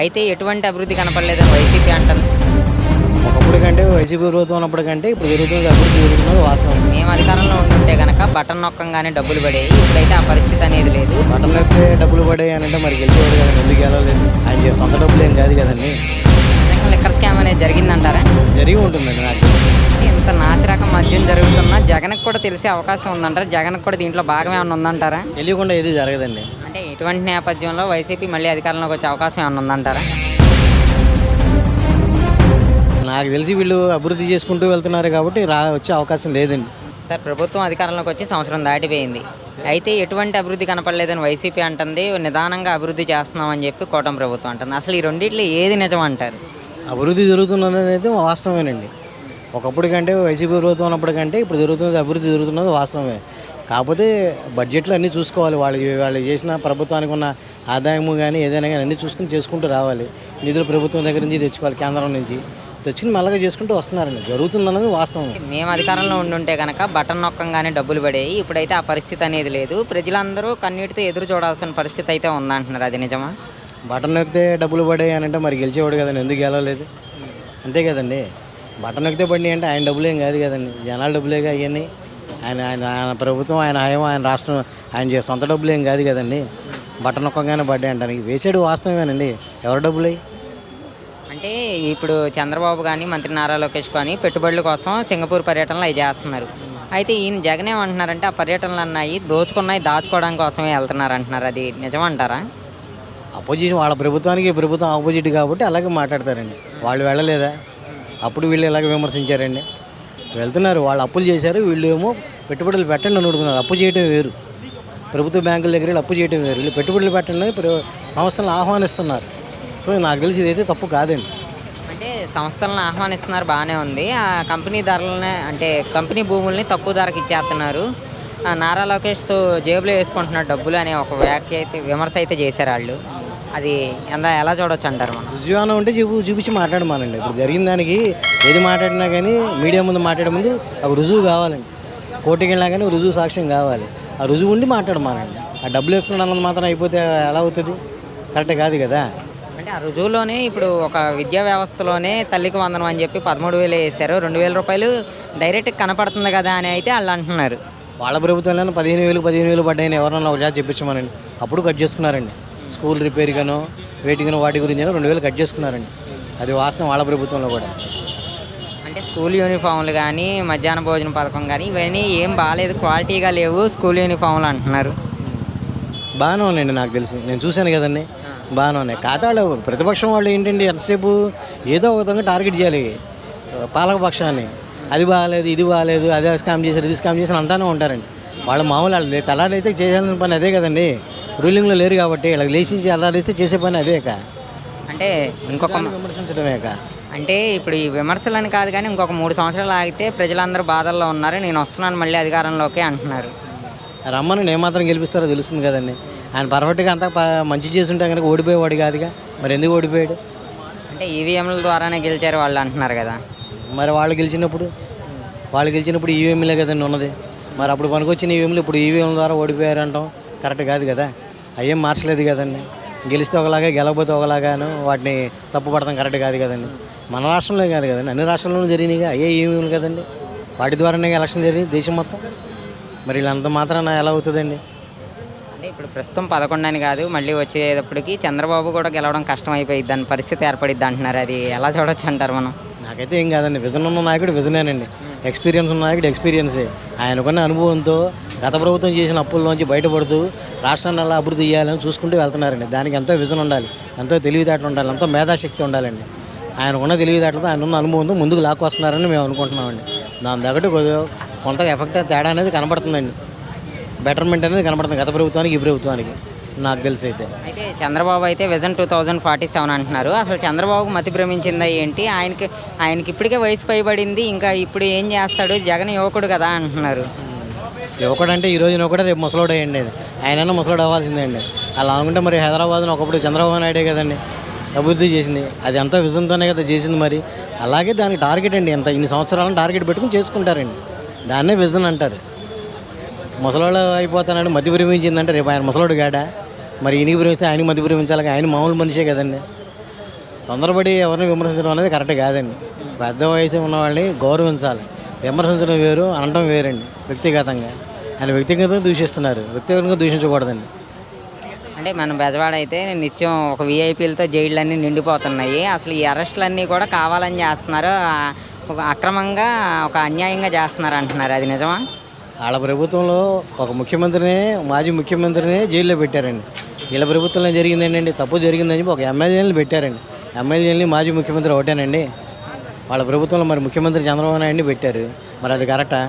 అయితే ఎటువంటి అభివృద్ధి కనపడలేదని వైసీపీ అంటుంది. ఒకప్పుడు కంటే వైసీపీ ప్రభుత్వం ఉన్నప్పుడు కంటే ఇప్పుడు జరుగుతుంది అభివృద్ధి జరుగుతున్నది వాస్తవం. మేము అధికారంలో ఉంటుంటే కనుక బటన్ నొక్కంగానే డబ్బులు పడేవి ఇప్పుడైతే ఆ పరిస్థితి అనేది లేదు. బటన్ నొక్కితే డబ్బులు పడాయి అని అంటే మరి గెలిచేవాడు కదండి ఎందుకు గెలవలేదు ఆయన సొంత డబ్బులు ఏం కాదు కదండి. లిక్కర్ స్కామ్ అనేది జరిగిందంటారా? జరిగి ఉంటుందండి నాకు ఇంత నాసిరకం మద్యం జరుగుతున్నా జగన్కి కూడా తెలిసే అవకాశం ఉందంటారా? జగన్కి కూడా దీంట్లో భాగం ఏమైనా ఉందంటారా? తెలియకుండా ఏది జరగదండి. అంటే ఇటువంటి నేపథ్యంలో వైసీపీ మళ్ళీ అధికారంలోకి వచ్చే అవకాశం ఏమైనా ఉందంటారా? నాకు తెలిసి వీళ్ళు అభివృద్ధి చేసుకుంటూ వెళ్తున్నారు కాబట్టి రా వచ్చే అవకాశం లేదండి. సార్ ప్రభుత్వం అధికారంలోకి వచ్చి సంవత్సరం దాటిపోయింది. అయితే ఎటువంటి అభివృద్ధి కనపడలేదని వైసీపీ అంటుంది. నిదానంగా అభివృద్ధి చేస్తున్నామని చెప్పి కూటమి ప్రభుత్వం అంటుంది. అసలు ఈ రెండిట్లో ఏది నిజం అంటారు? అభివృద్ధి జరుగుతున్నది వాస్తవమేనండి. ఒకప్పుడు కంటే వైసీపీ ప్రభుత్వం ఉన్నప్పుడు కంటే ఇప్పుడు జరుగుతున్నది అభివృద్ధి జరుగుతున్నది వాస్తవమే. కాకపోతే బడ్జెట్లో అన్నీ చూసుకోవాలి. వాళ్ళు వాళ్ళు చేసిన ప్రభుత్వానికి ఉన్న ఆదాయము కానీ ఏదైనా కానీ అన్నీ చూసుకుని చేసుకుంటూ రావాలి. నిధులు ప్రభుత్వం దగ్గర నుంచి తెచ్చుకోవాలి కేంద్రం నుంచి. తెచ్చుకుని మెల్లగా చేసుకుంటూ వస్తున్నారండి. జరుగుతుందన్నది వాస్తవం మేము అధికారంలో ఉండుంటే కనుక బటన్ నొక్కంగానే డబ్బులు పడేవి ఇప్పుడైతే ఆ పరిస్థితి అనేది లేదు. ప్రజలందరూ కన్నీటితో ఎదురు చూడాల్సిన పరిస్థితి అయితే ఉందంటున్నారు. అది నిజమా? బటన్ నొక్కితే డబ్బులు పడాయి అని అంటే మరి గెలిచేవాడు కదండి. ఎందుకు గెలవలేదు? అంతే కదండి. బటన్ నొక్కితే పడినాయి అంటే ఆయన డబ్బులు ఏం కాదు కదండి. జనాల డబ్బులేగా అవన్నీ ఆయన ఆయన ఆయన ప్రభుత్వం ఆయన హయం ఆయన రాష్ట్రం ఆయన సొంత డబ్బులు ఏం కాదు కదండి. బటన్ నొక్కగానే పడ్డాయి అంటానికి వేసాడు వాస్తవమేనండి. ఎవరి డబ్బులు? అంటే ఇప్పుడు చంద్రబాబు కానీ మంత్రి నారా లోకేష్ కానీ పెట్టుబడుల కోసం సింగపూర్ పర్యటనలు అవి చేస్తున్నారు. అయితే ఈయన జగన్ ఏమంటున్నారంటే ఆ పర్యటనలు అన్నాయి దోచుకున్నాయి దాచుకోవడం కోసమే వెళ్తున్నారు అంటున్నారు. అది నిజమంటారా? అపోజిషన్ వాళ్ళ ప్రభుత్వానికి ప్రభుత్వం ఆపోజిట్ కాబట్టి అలాగే మాట్లాడతారండి. వాళ్ళు వెళ్ళలేదా? అప్పుడు వీళ్ళు ఇలాగ విమర్శించారండి. వెళ్తున్నారు. వాళ్ళు అప్పులు చేశారు. వీళ్ళు ఏమో పెట్టుబడులు పెట్టండి అని అడుగుతున్నారు అప్పు చేయటం వేరు. ప్రభుత్వ బ్యాంకుల దగ్గర అప్పు చేయటం వేరు. వీళ్ళు పెట్టుబడులు పెట్టండి ప్ర- సంస్థలను ఆహ్వానిస్తున్నారు. సో నాకు తెలిసి ఇదైతే తప్పు కాదండి. అంటే సంస్థలను ఆహ్వానిస్తున్నారు. బాగానే ఉంది. ఆ కంపెనీ ధరలనే అంటే కంపెనీ భూముల్ని తక్కువ ధరకు ఇచ్చేస్తున్నారు. ఆ నారా లోకేష్ జేబులో వేసుకుంటున్నారు డబ్బులు అనే ఒక వ్యాఖ్య అయితే విమర్శ అయితే చేశారు వాళ్ళు. అది ఎంత ఎలా చూడొచ్చు అంటారు మనం? రుజువానం ఉంటే చూపు చూపించి మాట్లాడమానండి. ఇప్పుడు జరిగిన దానికి ఏది మాట్లాడినా కానీ మీడియా ముందు మాట్లాడే ముందు ఒక రుజువు కావాలండి. కోర్టుకి వెళ్ళినా కానీ రుజువు సాక్ష్యం కావాలి. ఆ రుజువు ఉండి మాట్లాడమానండి. ఆ డబ్బులు వేసుకున్నది మాత్రం అయిపోతే ఎలా అవుతుంది? కరెక్ట్ కాదు కదా? అంటే ఆ రుజువులోనే ఇప్పుడు ఒక విద్యా వ్యవస్థలోనే తల్లికి వందనం అని చెప్పి పదమూడు వేలు వేసారు. రెండు వేల రూపాయలు డైరెక్ట్ కనపడుతుంది కదా అని అయితే వాళ్ళు అంటున్నారు. వాళ్ళ ప్రభుత్వంలో పదిహేను వేలు పదిహేను వేలు పడ్డాయని ఎవరన్నా ఒక జాతి చెప్పించమనండి. అప్పుడు కట్ చేసుకున్నారండి. స్కూల్ రిపేర్గానో వేటిగానో వాటి గురించి రెండు వేలు కట్ చేసుకున్నారండి. అది వాస్తవం వాళ్ళ ప్రభుత్వంలో కూడా. అంటే స్కూల్ యూనిఫామ్లు కానీ మధ్యాహ్న భోజన పథకం కానీ ఇవన్నీ ఏం బాగాలేదు క్వాలిటీగా లేవు స్కూల్ యూనిఫామ్లు అంటున్నారు. బాగానే ఉన్నాయండి నాకు తెలిసి. నేను చూశాను కదండి. బాగానే ఉన్నాయి. కాకపోతే వాళ్ళు ప్రతిపక్షం వాళ్ళు ఏంటండి ఎంతసేపు ఏదో ఒక విధంగా టార్గెట్ చేయాలి. పాలక పక్షాన్ని. అది బాగాలేదు ఇది బాగాలేదు అదే స్కామ్ చేశారు ఇది స్కామ్ చేశారు అంటానే ఉంటారండి. వాళ్ళ మామూలు వాళ్ళు తెల్లారైతే చేయాల్సిన పని అదే కదండి. రూలింగ్లో లేరు కాబట్టి వాళ్ళకి లేచి తెల్లారైతే చేసే పని అదే అంటే ఇంకొక విమర్శించడమే కా అంటే ఇప్పుడు ఈ విమర్శలని కాదు కానీ ఇంకొక మూడు సంవత్సరాలు ఆగితే ప్రజలందరూ బాధల్లో ఉన్నారు నేను వస్తున్నాను మళ్ళీ అధికారంలోకి అంటున్నారు. రమ్మని ఏమాత్రం గెలిపిస్తారో తెలుస్తుంది కదండి. ఆయన పర్ఫెక్ట్గా అంతా మంచి చేస్తుంటే కనుక ఓడిపోయేవాడు కాదుగా. మరి ఎందుకు ఓడిపోయాడు? అంటే ఈవీఎంల ద్వారానే గెలిచారు వాళ్ళు అంటున్నారు కదా. మరి వాళ్ళు గెలిచినప్పుడు? వాళ్ళు గెలిచినప్పుడు ఈవీఎంలే కదండి ఉన్నది. మరి అప్పుడు పనికొచ్చిన ఈవీఎంలు ఇప్పుడు ఈవీఎం ద్వారా ఓడిపోయారు అంటాం కరెక్ట్ కాదు కదా. అయ్యేం మార్చలేదు కదండి. గెలిస్తే ఒకలాగా గెలవకపోతే ఒకలాగాను వాటిని తప్పు పడతాం కరెక్ట్ కాదు కదండి. మన రాష్ట్రంలో కాదు కదండి. అన్ని రాష్ట్రాల్లోనూ జరిగినాయిగా అయ్యే ఈవీఎంలు కదండి. వాటి ద్వారానే ఎలక్షన్ జరిగింది దేశం మొత్తం. మరి వీళ్ళంత మాత్రాన ఎలా అవుతుందండి? అంటే ఇప్పుడు ప్రస్తుతం పదకొండు అని కాదు మళ్ళీ వచ్చేటప్పటికి చంద్రబాబు కూడా గెలవడం కష్టం అయిపోయింది దాని పరిస్థితి ఏర్పడిద్ది అంటున్నారు. అది ఎలా చూడొచ్చు అంటారు మనం? నాకైతే ఏం కాదండి. విజన్ ఉన్న నాయకుడు విజనేనండి. ఎక్స్పీరియన్స్ ఉన్న నాయకుడు ఎక్స్పీరియన్సే ఆయనకున్న అనుభవంతో గత ప్రభుత్వం చేసిన అప్పుల్లోంచి బయటపడుతూ రాష్ట్రాన్ని అలా అభివృద్ధి చేయాలని చూసుకుంటూ వెళ్తున్నారండి. దానికి ఎంతో విజన్ ఉండాలి ఎంతో తెలివితేటలు ఉండాలి ఎంతో మేధాశక్తి ఉండాలండి. ఆయనకున్న తెలివితేటలతో ఆయన ఉన్న అనుభవంతో ముందుకు లాక్కొస్తున్నారని మేము అనుకుంటున్నామండి. దాని తగ్గట్టు కొద్దిగా కొంత ఎఫెక్ట్ తేడా అనేది కనబడుతుందండి. బెటర్మెంట్ అనేది కనబడుతుంది గత ప్రభుత్వానికి ఈ ప్రభుత్వానికి. నాకు తెలిసి అయితే. అయితే చంద్రబాబు అయితే vision two thousand forty seven అంటున్నారు. అసలు చంద్రబాబుకు మతి భ్రమించిందా ఏంటి? ఆయనకి ఆయనకి ఇప్పటికే వయసు పైబడింది. ఇంకా ఇప్పుడు ఏం చేస్తాడు? జగన్ యువకుడు కదా అంటున్నారు. ఇవ్వకడంటే ఈ రోజున ఒకటే రేపు ముసలోడు అయ్యండి ఆయన ముసలోడు అవ్వాల్సిందే అండి. అలా అనుకుంటే మరి హైదరాబాద్ను ఒకప్పుడు చంద్రబాబు నాయుడే కదండి. అభివృద్ధి చేసింది. అది అంతా విజన్తోనే కదా చేసింది మరి. అలాగే దానికి టార్గెట్ అండి. ఎంత ఇన్ని సంవత్సరాలను టార్గెట్ పెట్టుకుని చేసుకుంటారండి. దాన్నే విజన్ అంటారు. ముసలోడు అయిపోతానండి మధ్య ప్రేమించిందంటే రేపు ఆయన ముసలోడు గాడా మరి ఈయనకి ప్రేమిస్తే ఆయనకి మధ్య ప్రేమించాలి ఆయన మామూలు మనిషే కదండి. తొందరపడి ఎవరిని విమర్శించడం అనేది కరెక్ట్ కాదండి. పెద్ద వయసు ఉన్న వాళ్ళని గౌరవించాలి. విమర్శించడం వేరు అనడం వేరండి వ్యక్తిగతంగా. ఆయన వ్యక్తిగతంగా దూషిస్తున్నారు. వ్యక్తిగతంగా దూషించకూడదండి. అంటే మన బెజవాడ అయితే నిత్యం ఒక విఐపీలతో జైళ్ళన్నీ నిండిపోతున్నాయి. అసలు ఈ అరెస్టులన్నీ కూడా కావాలని చేస్తున్నారు. ఒక అక్రమంగా ఒక అన్యాయంగా చేస్తున్నారు అంటున్నారు. అది నిజమా? వాళ్ళ ప్రభుత్వంలో ఒక ముఖ్యమంత్రిని మాజీ ముఖ్యమంత్రిని జైల్లో పెట్టారండి. వీళ్ళ ప్రభుత్వంలో జరిగింది ఏంటండి తప్పు జరిగిందని చెప్పి ఒక ఎమ్మెల్యేని పెట్టారండి. ఎమ్మెల్యేని మాజీ ముఖ్యమంత్రి ఒకటేనండి. వాళ్ళ ప్రభుత్వంలో మరి ముఖ్యమంత్రి చంద్రబాబు నాయుడిని పెట్టారు. మరి అది కరెక్టా?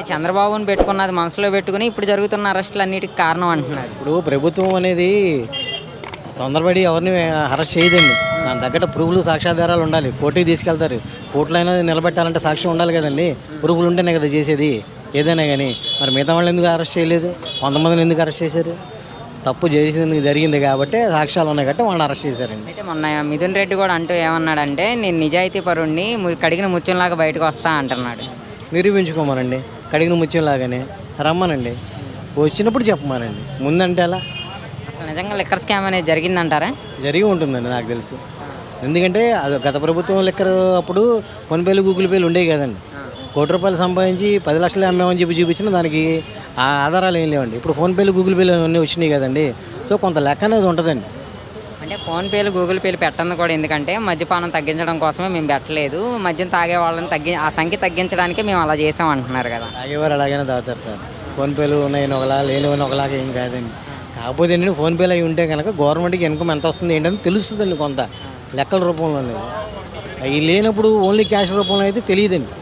అంటే చంద్రబాబుని పెట్టుకున్నది మనసులో పెట్టుకుని ఇప్పుడు జరుగుతున్న అరెస్టులు అన్నిటికి కారణం అంటున్నారు. ఇప్పుడు ప్రభుత్వం అనేది తొందరపడి ఎవరిని అరెస్ట్ చేయదండి. దాని తగ్గట్టు పురుగులు సాక్ష్యాధారాలు ఉండాలి. కోర్టుకి తీసుకెళ్తారు. కోర్టులో అయినా నిలబెట్టాలంటే సాక్ష్యం ఉండాలి కదండి. పురుగులు ఉంటేనే కదా చేసేది. ఏదైనా కానీ. మరి మిగతా వాళ్ళు ఎందుకు అరెస్ట్ చేయలేదు? కొంతమందిని ఎందుకు అరెస్ట్ చేశారు? తప్పు చేసింది జరిగింది కాబట్టి సాక్ష్యాలు ఉన్నాయి కాబట్టి వాళ్ళని అరెస్ట్ చేశారండి. అయితే మొన్న మిథున్ రెడ్డి కూడా అంటూ ఏమన్నాడంటే నేను నిజాయితీ పరుణ్ణి కడిగిన ముత్యంలాగా బయటకు వస్తా అంటున్నాడు. నిరూపించుకోమనండి. కడిగిన ముత్యంలాగానే రమ్మనండి. వచ్చినప్పుడు చెప్పమానండి. ముందంటే అలా అసలు నిజంగా లిక్కర్ స్కామ్ అనేది జరిగిందంటారా? జరిగి ఉంటుందండి నాకు తెలిసి. ఎందుకంటే అది గత ప్రభుత్వం లెక్కర అప్పుడు ఫోన్పేలు గూగుల్ పేలు ఉండేవి కదండి. కోటి రూపాయలు సంపాదించి పది లక్షలు అమ్మామని చెప్పి చూపించిన దానికి ఆ ఆధారాలు ఏం లేవండి. ఇప్పుడు ఫోన్పేలు గూగుల్ పేలు అన్నీ వచ్చినాయి కదండి. సో కొంత లెక్క అనేది ఉంటుందండి. అంటే ఫోన్పేలు గూగుల్ పేలు పెట్టండి కూడా ఎందుకంటే మద్యపానం తగ్గించడం కోసమే మేము పెట్టలేదు. మద్యం తాగే వాళ్ళని తగ్గి ఆ సంఖ్య తగ్గించడానికే మేము అలా చేసాం అంటున్నారు కదా. తాగేవారు అలాగైనా తాగుతారు సార్. ఫోన్పేలు ఉన్నాయని ఒకలా లేనివని ఒకలాగా ఏం కాదండి. కాకపోతే ఏంటంటే ఫోన్పేలు అవి ఉంటే కనుక గవర్నమెంట్కి ఇన్కమ్ ఎంత వస్తుంది ఏంటని తెలుస్తుందండి కొంత లెక్కల రూపంలో అనేది అవి లేనప్పుడు ఓన్లీ క్యాష్ రూపంలో అయితే తెలియదండి.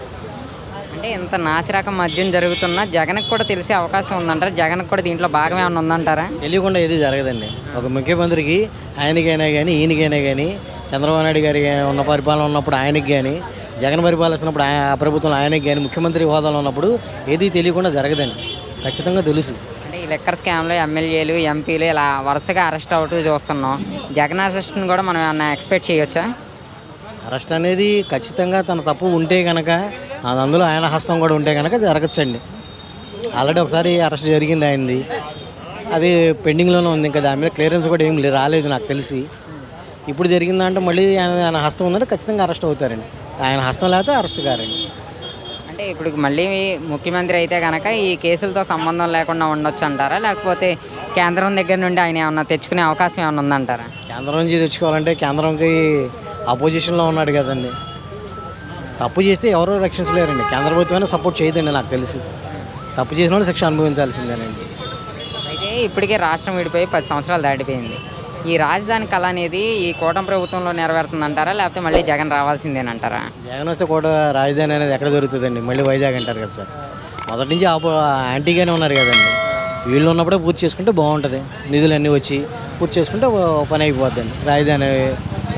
అంటే ఇంత నాసిరకం మద్యం జరుగుతున్నా జగన్కి కూడా తెలిసే అవకాశం ఉందంటారా? జగన్కి కూడా దీంట్లో భాగం ఏమైనా ఉందంటారా? తెలియకుండా ఏది జరగదండి. ఒక ముఖ్యమంత్రికి ఆయనకైనా కానీ ఈయనకైనా కానీ చంద్రబాబు నాయుడు గారి ఉన్న పరిపాలన ఉన్నప్పుడు ఆయనకి కానీ జగన్ పరిపాలిస్తున్నప్పుడు ఆయన ఆ ప్రభుత్వంలో ఆయనకి కానీ ముఖ్యమంత్రి హోదాలో ఉన్నప్పుడు ఏది తెలియకుండా జరగదండి. ఖచ్చితంగా తెలుసు. అంటే ఈ లెక్కర్ స్కామ్లో ఎమ్మెల్యేలు ఎంపీలు ఇలా వరుసగా అరెస్ట్ అవుతూ చూస్తున్నాం. జగన్ అరెస్ట్ని కూడా మనం ఏమన్నా ఎక్స్పెక్ట్ చేయొచ్చా? అరెస్ట్ అనేది ఖచ్చితంగా తన తప్పు ఉంటే కనుక అది అందులో ఆయన హస్తం కూడా ఉంటే కనుక జరగచ్చండి. ఆల్రెడీ ఒకసారి అరెస్ట్ జరిగింది ఆయనది. అది పెండింగ్లోనే ఉంది ఇంకా దాని మీద క్లియరెన్స్ కూడా ఏం రాలేదు నాకు తెలిసి. ఇప్పుడు జరిగిందంటే మళ్ళీ ఆయన ఆయన హస్తం ఉందంటే ఖచ్చితంగా అరెస్ట్ అవుతారండి. ఆయన హస్తం లేకపోతే అరెస్ట్ కారండి. అంటే ఇప్పుడు మళ్ళీ ముఖ్యమంత్రి అయితే కనుక ఈ కేసులతో సంబంధం లేకుండా ఉండొచ్చు అంటారా? లేకపోతే కేంద్రం దగ్గర నుండి ఆయన ఏమన్నా తెచ్చుకునే అవకాశం ఏమైనా ఉందంటారా? కేంద్రం నుంచి తెచ్చుకోవాలంటే కేంద్రంకి అపోజిషన్లో ఉన్నాడు కదండి. తప్పు చేస్తే ఎవరో రక్షించలేరండి. కేంద్ర ప్రభుత్వమైనా సపోర్ట్ చేయదండి నాకు తెలిసి. తప్పు చేసిన వాళ్ళు శిక్ష అనుభవించాల్సిందేనండి. అయితే ఇప్పటికే రాష్ట్రం విడిపోయి పది సంవత్సరాలు దాటిపోయింది. ఈ రాజధాని కళ అనేది ఈ కూటమి ప్రభుత్వంలో నెరవేరుతుందంటారా? లేకపోతే మళ్ళీ జగన్ రావాల్సిందేనంటారా? జగన్ వస్తే కూడా రాజధాని అనేది ఎక్కడ దొరుకుతుందండి మళ్ళీ వైజాగ్ అంటారు కదా సార్. మొదటి నుంచి ఆపో యాంటీగానే ఉన్నారు కదండి. వీళ్ళు ఉన్నప్పుడే పూర్తి చేసుకుంటే బాగుంటుంది. నిధులు అన్నీ వచ్చి పూర్తి చేసుకుంటే పని అయిపోద్దండి. రాజధాని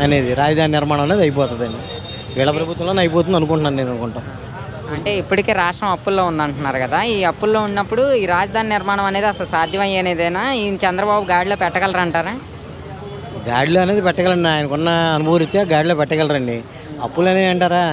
అనేది రాజధాని నిర్మాణం అనేది అయిపోతుందండి. వీళ్ళ ప్రభుత్వంలోనే అయిపోతుంది అనుకుంటున్నాను నేను అనుకుంటాం. అంటే ఇప్పటికే రాష్ట్రం అప్పుల్లో ఉందంటున్నారు కదా ఈ అప్పుల్లో ఉన్నప్పుడు ఈ రాజధాని నిర్మాణం అనేది అసలు సాధ్యమయ్యేదేనా? ఈ చంద్రబాబు గాడిలో పెట్టగలరంటారా గాడిలో అనేది పెట్టగలండి. ఆయనకున్న అనుభవరీత్యా గాడిలో పెట్టగలరండి. అప్పులు అనేవి అంటారా?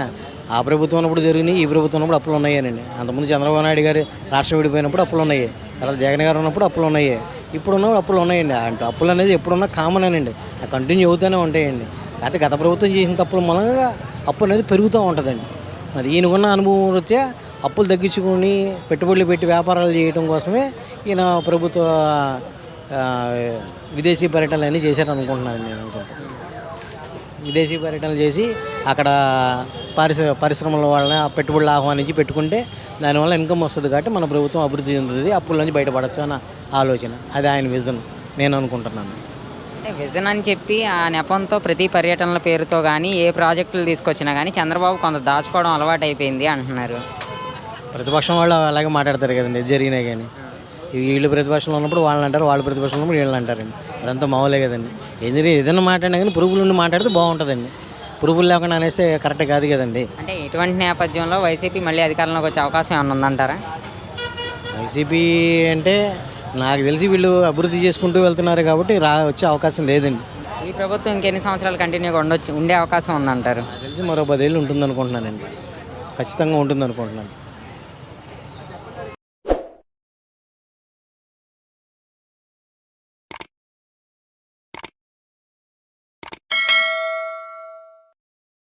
ఆ ప్రభుత్వం ఉన్నప్పుడు జరిగినాయి ఈ ప్రభుత్వం ఉన్నప్పుడు అప్పులు ఉన్నాయనండి. అంతకుముందు చంద్రబాబు నాయుడు గారు రాష్ట్రం విడిపోయినప్పుడు అప్పులు ఉన్నాయి. తర్వాత జగన్ గారు ఉన్నప్పుడు అప్పులు ఉన్నాయి. ఇప్పుడు ఉన్నప్పుడు అప్పులు ఉన్నాయండి. అంటే అప్పులు అనేది ఎప్పుడున్నా కామన్ అనండి. కంటిన్యూ అవుతూనే ఉంటాయండి. కాకపోతే గత ప్రభుత్వం చేసిన తప్పుల మూలంగా అప్పు అనేది పెరుగుతూ ఉంటుందండి. అది ఈయనకున్న అనుభవం రీత్యా అప్పులు తగ్గించుకొని పెట్టుబడులు పెట్టి వ్యాపారాలు చేయడం కోసమే ఈయన ప్రభుత్వ విదేశీ పర్యటనలు అన్నీ చేశారు అనుకుంటున్నాను. నేను అనుకుంటాను విదేశీ పర్యటనలు చేసి అక్కడ పరిశ్ర పరిశ్రమల వాళ్ళని ఆ పెట్టుబడులు ఆహ్వానించి పెట్టుకుంటే దానివల్ల ఇన్కమ్ వస్తుంది కాబట్టి మన ప్రభుత్వం అభివృద్ధి చెందుతుంది అప్పుల నుంచి బయటపడచ్చు అన్న ఆలోచన. అది ఆయన విజన్. నేను అనుకుంటున్నాను. అంటే విజన్ అని చెప్పి ఆ నెపంతో ప్రతి పర్యటనల పేరుతో కానీ ఏ ప్రాజెక్టులు తీసుకొచ్చినా కానీ చంద్రబాబు కొంత దాచుకోవడం అలవాటు అయిపోయింది అంటున్నారు. ప్రతిపక్షం వాళ్ళు అలాగే మాట్లాడతారు కదండి ఇది జరిగినాయి కానీ వీళ్ళు ప్రతిపక్షంలో ఉన్నప్పుడు వాళ్ళని అంటారు వాళ్ళు ప్రతిపక్షంలో ఉన్నప్పుడు వీళ్ళని అంటారండి. అదంతా మామూలే కదండి. ఏది ఏదైనా మాట్లాడినా కానీ పురుగులు ఉండి మాట్లాడితే బాగుంటుందండి. పురుగులు లేకుండా అనేస్తే కరెక్ట్ కాదు కదండి. అంటే ఇటువంటి నేపథ్యంలో వైసీపీ మళ్ళీ అధికారంలోకి వచ్చే అవకాశం ఏమైనా ఉందంటారా? వైసీపీ అంటే నాకు తెలిసి వీళ్ళు అభివృద్ధి చేసుకుంటూ వెళ్తున్నారు కాబట్టి రా వచ్చే అవకాశం లేదండి. ఈ ప్రభుత్వం ఇంకెన్ని సంవత్సరాలు కంటిన్యూగా ఉండొచ్చు ఉండే అవకాశం ఉందంటారు? నాకు తెలిసి మరో పదేళ్ళు ఉంటుంది అనుకుంటున్నానండి ఖచ్చితంగా ఉంటుంది అనుకుంటున్నాను